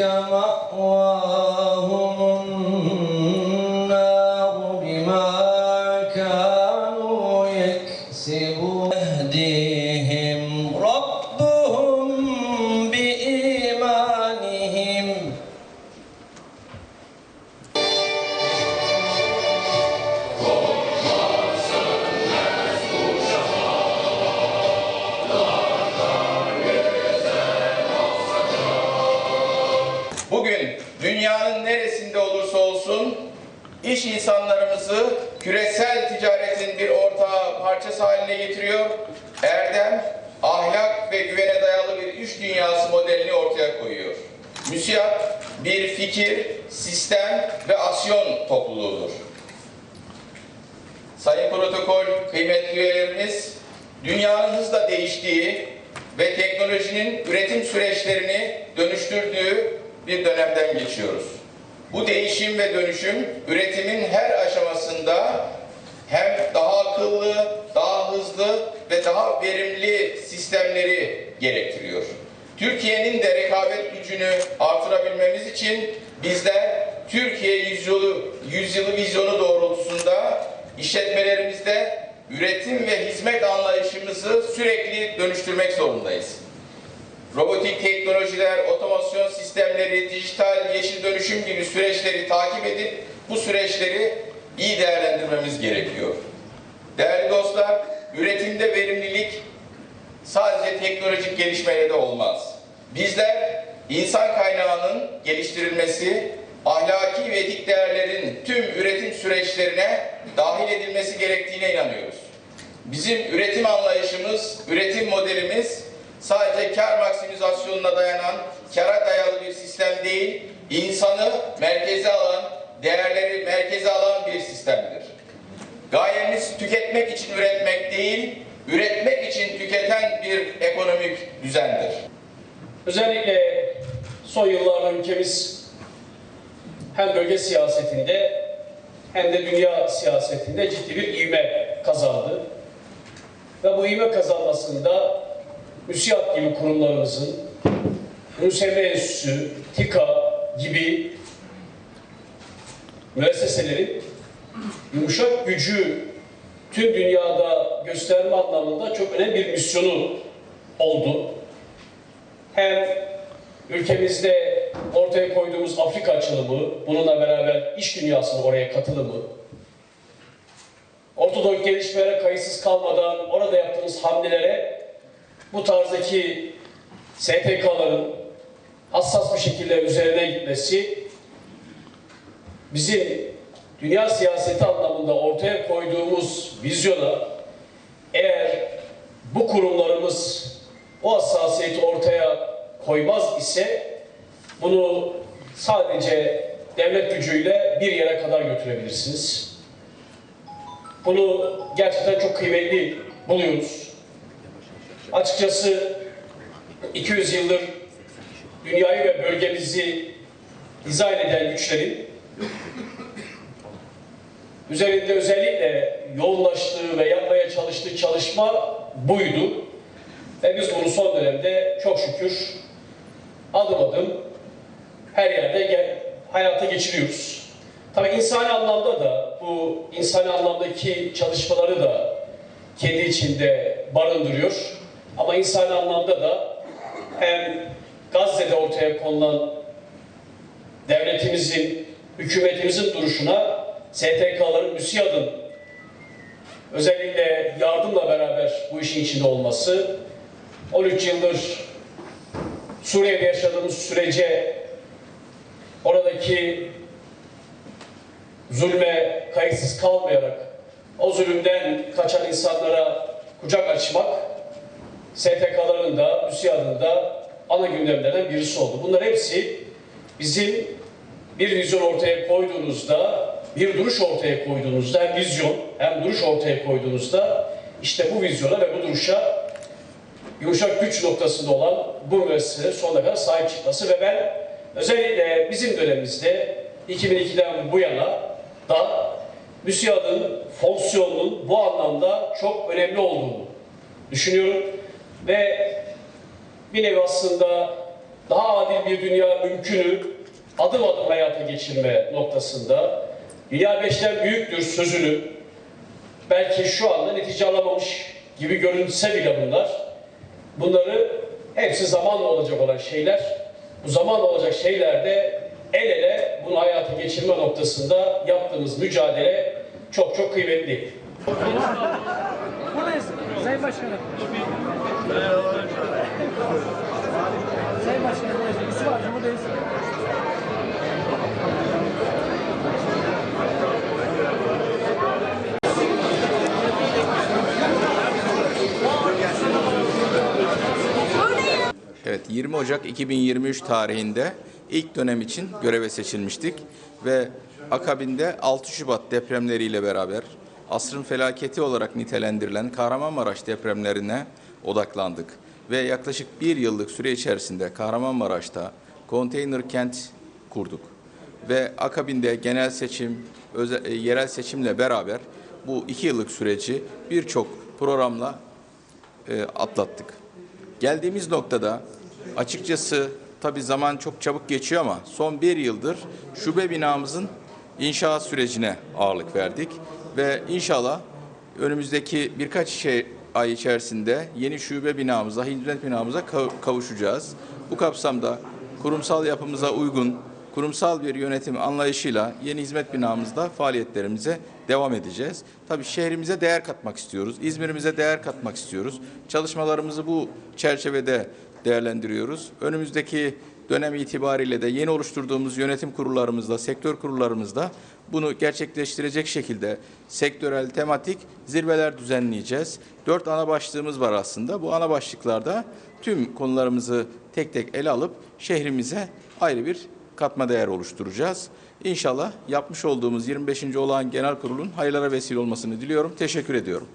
كما dünyanın neresinde olursa olsun iş insanlarımızı küresel ticaretin bir ortağı parçası haline getiriyor. Erdem, ahlak ve güvene dayalı bir iş dünyası modelini ortaya koyuyor. MÜSİAD bir fikir, sistem ve asyon topluluğudur. Sayın Protokol, kıymetli üyelerimiz, dünyanın hızla değiştiği ve teknolojinin üretim süreçlerini dönüştürdüğü bir dönemden geçiyoruz. Bu değişim ve dönüşüm üretimin her aşamasında hem daha akıllı, daha hızlı ve daha verimli sistemleri gerektiriyor. Türkiye'nin de rekabet gücünü artırabilmemiz için bizler Türkiye yüzyılı, yüzyılı vizyonu doğrultusunda işletmelerimizde üretim ve hizmet anlayışımızı sürekli dönüştürmek zorundayız. Robotik teknolojiler, otomasyon sistemleri, dijital, yeşil dönüşüm gibi süreçleri takip edip bu süreçleri iyi değerlendirmemiz gerekiyor. Değerli dostlar, üretimde verimlilik sadece teknolojik gelişmeyle de olmaz. Bizler insan kaynağının geliştirilmesi, ahlaki ve etik değerlerin tüm üretim süreçlerine dahil edilmesi gerektiğine inanıyoruz. Bizim üretim anlayışımız, üretim modelimiz sadece kar maksimizasyonuna dayanan, kara dayalı bir sistem değil, insanı merkeze alan, değerleri merkeze alan bir sistemdir. Gayemiz tüketmek için üretmek değil, üretmek için tüketen bir ekonomik düzendir. Özellikle son yıllarda ülkemiz hem bölge siyasetinde hem de dünya siyasetinde ciddi bir ivme kazandı. Ve bu ivme kazanmasında MÜSİAD gibi kurumlarımızın, Müsevve Enstitüsü, TİKA gibi müesseselerin yumuşak gücü tüm dünyada gösterme anlamında çok önemli bir misyonu oldu. Hem ülkemizde ortaya koyduğumuz Afrika açılımı, bununla beraber iş dünyasının oraya katılımı, ortadoğu gelişmelere kayıtsız kalmadan orada yaptığımız hamlelere bu tarzdaki STK'ların hassas bir şekilde üzerine gitmesi bizim dünya siyaseti anlamında ortaya koyduğumuz vizyona eğer bu kurumlarımız o hassasiyeti ortaya koymaz ise bunu sadece devlet gücüyle bir yere kadar götürebilirsiniz. Bunu gerçekten çok kıymetli buluyoruz. Açıkçası 200 yıldır dünyayı ve bölgemizi dizayn eden güçlerin üzerinde özellikle yoğunlaştığı ve yapmaya çalıştığı çalışma buydu. Ve biz bunu son dönemde çok şükür adım adım her yerde hayata geçiriyoruz. Tabii insani anlamda da bu insani anlamdaki çalışmaları da kendi içinde barındırıyor. Ama insani anlamda da hem Gazze'de ortaya konulan devletimizin, hükümetimizin duruşuna STK'ların, MÜSİAD'ın özellikle yardımla beraber bu işin içinde olması, 13 yıldır Suriye'de yaşadığımız sürece oradaki zulme kayıtsız kalmayarak o zulümden kaçan insanlara kucak açmak STK'ların da, MÜSİAD'ın da ana gündemlerinden birisi oldu. Bunlar hepsi bizim bir vizyon ortaya koyduğunuzda, bir duruş ortaya koyduğunuzda, hem vizyon hem duruş ortaya koyduğunuzda işte bu vizyona ve bu duruşa yumuşak güç noktasında olan bu müesseselerin sonuna kadar sahip çıkması ve ben özellikle bizim dönemimizde 2002'den bu yana da MÜSİAD'ın fonksiyonunun bu anlamda çok önemli olduğunu düşünüyorum ve bir nevi aslında daha adil bir dünya mümkünü adım adım hayata geçirme noktasında dünya beşten büyüktür sözünü belki şu anda netice alamamış gibi görünse bile bunlar Bunları hepsi zamanla olacak olan şeyler. Bu zamanla olacak şeylerde el ele bunu hayata geçirme noktasında yaptığımız mücadele çok çok kıymetli. Buradayız Sayın Başkanım. Sayın Başkanım buradayız. İsim var buradayız. Evet 20 Ocak 2023 tarihinde ilk dönem için göreve seçilmiştik ve akabinde 6 Şubat depremleriyle beraber asrın felaketi olarak nitelendirilen Kahramanmaraş depremlerine odaklandık ve yaklaşık bir yıllık süre içerisinde Kahramanmaraş'ta konteyner kent kurduk ve akabinde genel seçim, özel, e, yerel seçimle beraber bu iki yıllık süreci birçok programla e, atlattık. Geldiğimiz noktada açıkçası tabii zaman çok çabuk geçiyor ama son bir yıldır şube binamızın inşaat sürecine ağırlık verdik ve inşallah önümüzdeki birkaç şey ay içerisinde yeni şube binamıza, hizmet binamıza kav- kavuşacağız. Bu kapsamda kurumsal yapımıza uygun kurumsal bir yönetim anlayışıyla yeni hizmet binamızda faaliyetlerimize devam edeceğiz. Tabii şehrimize değer katmak istiyoruz. İzmir'imize değer katmak istiyoruz. Çalışmalarımızı bu çerçevede değerlendiriyoruz. Önümüzdeki dönem itibariyle de yeni oluşturduğumuz yönetim kurullarımızda, sektör kurullarımızda bunu gerçekleştirecek şekilde sektörel, tematik zirveler düzenleyeceğiz. Dört ana başlığımız var aslında. Bu ana başlıklarda tüm konularımızı tek tek ele alıp şehrimize ayrı bir katma değer oluşturacağız. İnşallah yapmış olduğumuz 25. olağan genel kurulun hayırlara vesile olmasını diliyorum. Teşekkür ediyorum.